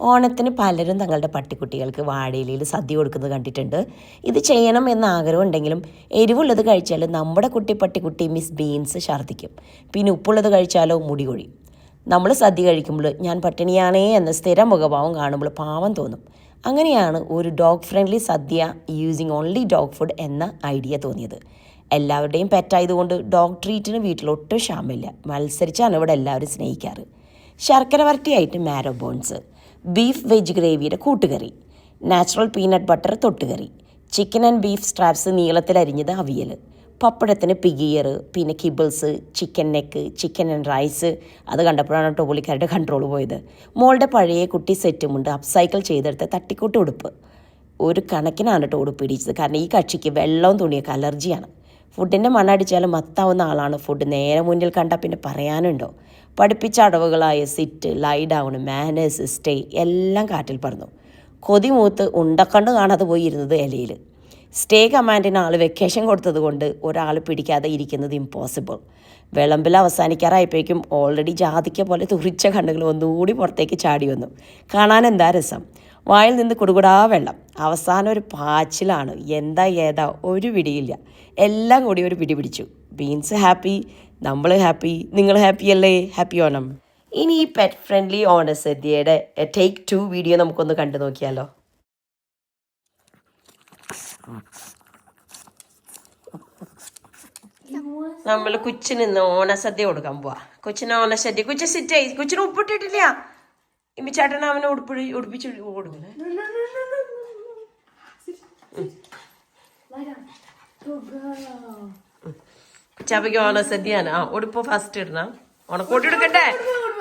ഓണത്തിന് പലരും തങ്ങളുടെ പട്ടിക്കുട്ടികൾക്ക് വാഴയിലയിൽ സദ്യ കൊടുക്കുന്നത് കണ്ടിട്ടുണ്ട്. ഇത് ചെയ്യണം എന്ന ആഗ്രഹം ഉണ്ടെങ്കിലും എരിവുള്ളത് കഴിച്ചാൽ നമ്മുടെ കുട്ടി പട്ടിക്കുട്ടി മിസ് ബീൻസ് ഛർദ്ദിക്കും. പിന്നെ ഉപ്പുള്ളത് കഴിച്ചാലോ മുടി കൊഴിയും. നമ്മൾ സദ്യ കഴിക്കുമ്പോൾ ഞാൻ പട്ടിണിയാണേ എന്ന സ്ഥിര മുഖഭാവം കാണുമ്പോൾ പാവം തോന്നും. അങ്ങനെയാണ് ഒരു dog friendly sadya using only dog food എന്ന ഐഡിയ തോന്നിയത്. എല്ലാവരുടെയും പെറ്റായതുകൊണ്ട് ഡോഗ് ട്രീറ്റിന് വീട്ടിൽ ഒട്ടും ക്ഷാമില്ല മത്സരിച്ചാണ് ഇവിടെ എല്ലാവരും സ്നേഹിക്കാറ്. ശർക്കര വരട്ടിയായിട്ട് മാരോ ബോൺസ് ബീഫ് വെജ് ഗ്രേവിയുടെ കൂട്ടുകറി നാച്ചുറൽ പീനട്ട് ബട്ടർ തൊട്ടുകറി ചിക്കൻ ആൻഡ് ബീഫ് സ്ട്രാപ്സ് നീളത്തിൽ അരിഞ്ഞത് അവിയൽ പപ്പടത്തിന് പിഗിയർ പിന്നെ kibbles chicken neck chicken and rice അത് കണ്ടപ്പോഴാണ് കേട്ടോ പുള്ളിക്കാരുടെ കൺട്രോൾ പോയത്. മോളുടെ പഴയ കുട്ടി സെറ്റുമുണ്ട് അപ്സൈക്കിൾ ചെയ്തെടുത്ത തട്ടിക്കൂട്ട് ഉടുപ്പ്. ഒരു കണക്കിനാണ് കേട്ടോ ഉടുപ്പ് ഇടിച്ചത് കാരണം ഈ കക്ഷിക്ക് വെള്ളവും തുണിയൊക്കെ അലർജിയാണ്. ഫുഡിന്റെ മണ്ണടിച്ചാലും മത്താവുന്ന ആളാണ്. ഫുഡ് നേരെ മുന്നിൽ കണ്ടാൽ പിന്നെ പറയാനുണ്ടോ? പഠിപ്പിച്ച അടവുകളായ sit lie down manners stay എല്ലാം കാറ്റിൽ പറന്നു കൊതിമൂത്ത് ഉണ്ടക്കണ്ട് കാണാതെ പോയി ഇരുന്നത് ഇലയിൽ സ്റ്റേ കമാൻഡിന് ആൾ വെക്കേഷൻ കൊടുത്തത് കൊണ്ട് ഒരാൾ പിടിക്കാതെ ഇരിക്കുന്നത് ഇമ്പോസിബിൾ വിളമ്പിൽ അവസാനിക്കാറായപ്പോഴേക്കും ഓൾറെഡി ജാതിക്ക പോലെ തുറിച്ച കണ്ണുകൾ ഒന്നുകൂടി പുറത്തേക്ക് ചാടി വന്നു. കാണാൻ എന്താ രസം? വായിൽ നിന്ന് കുടുകുടാ വെള്ളം. അവസാനം ഒരു പാച്ചിലാണ്. എന്താ ഏതാ? ഒരു പിടിയില്ല. എല്ലാം കൂടി ഒരു പിടി പിടിച്ചു. ബീൻസ് ഹാപ്പി നമ്മൾ ഹാപ്പി നിങ്ങൾ ഹാപ്പി അല്ലേ? ഹാപ്പി ഓണം. ഇനി ഈ പെറ്റ് ഫ്രണ്ട്ലി ഓണസദ്യയുടെ ടേക്ക് ടു വീഡിയോ നമുക്കൊന്ന് കണ്ടു നോക്കിയാലോ. നമ്മൾ കൊച്ചിന് ഇന്ന് ഓണസദ്യ കൊടുക്കാൻ പോവാ. കൊച്ചിന് ഓണസദ്യ കൊച്ചു സിറ്റ് കൊച്ചിന് ഉപ്പിട്ടിട്ടില്ല. ഇമ്മിച്ചാട്ടൻ ചേട്ടൻ അവനെ ഉടുപ്പി ഉടുപ്പിച്ച് കൊടുക്കണേ. ചവയ്ക്ക് ഓണസദ്യയാണ് ആ ഉടുപ്പ് ഫസ്റ്റ് ഇടണം ഓണക്കോട്ടി എടുക്കട്ടെ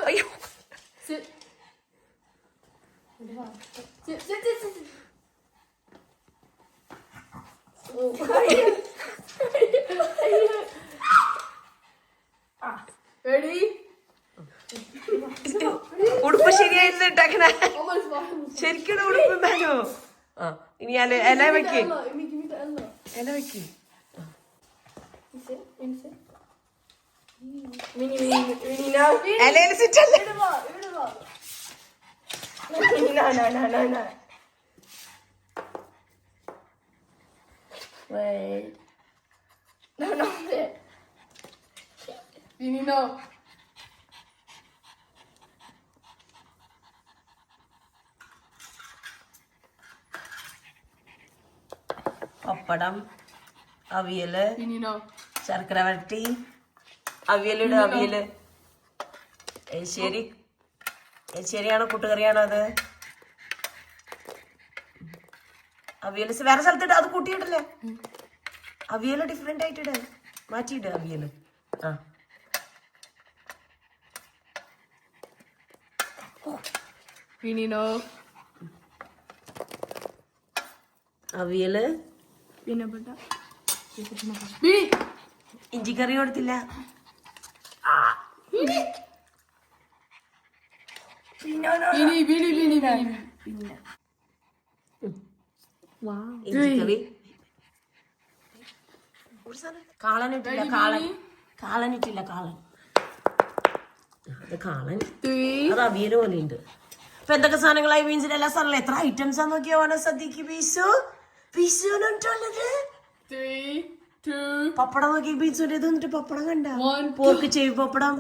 അയ്യോ? ഉടുപ്പ് ശരിയായിരുന്നു ഇട്ടേക്കണേ. ശരിക്കും ഉടുപ്പ് എന്തായാലോ ആ ഇനി അല ഇല വെക്ക്. ഇല വെക്ക് No. Wait. No, no. Mini, no. പപ്പടം അവിയൽ. ശർക്കര വരട്ടി. അവിയലിട് അവിയൽ. എരിശ്ശേരി എരിശ്ശേരിയാണോ കൂട്ടുകറിയാണോ അത്? അവിയൽ വേറെ സ്ഥലത്തിട്ട് അത് കൂട്ടിയിട്ടില്ലേ അവിയൽ ഡിഫറെന്റ് ആയിട്ടിട് മാറ്റിയിട് അവിയൽ. ആ. no. അവിയൽ. Mini. ഇഞ്ചിക്കറി കൊടുത്തില്ല. കാളനിട്ടില്ല കാളൻ കാളനിട്ടില്ല കാളൻ. അത് കാളൻ. അത് പോലെ ഉണ്ട് അപ്പൊ എന്തൊക്കെ സാധനങ്ങളായി മീൻസിന് എല്ലാ സാധനങ്ങളും എത്ര ഐറ്റംസ് ആ നോക്കിയാ? സദ്യക്ക് പീസു പീസുള്ളത് Three. Two. പപ്പടം നോക്കി പീസുന്റെ ഇത് എന്നിട്ട് പപ്പടം കണ്ട One. പോർക്ക് ചെയ്വ് പപ്പടം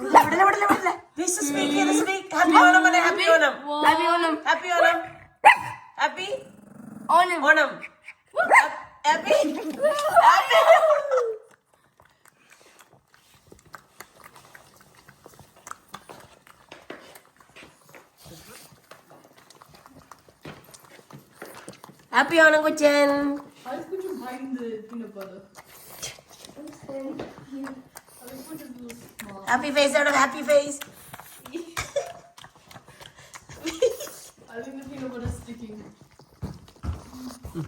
വിടല, ഓണം വിടല. പീസു ഓണം ചെയ്ത് Onam Happy Onam happy Onam. Onam. Onam happy Onam. Happy Ananguchen. I was going to bind the peanut butter. Happy face out of happy face. I think the peanut butter is sticking.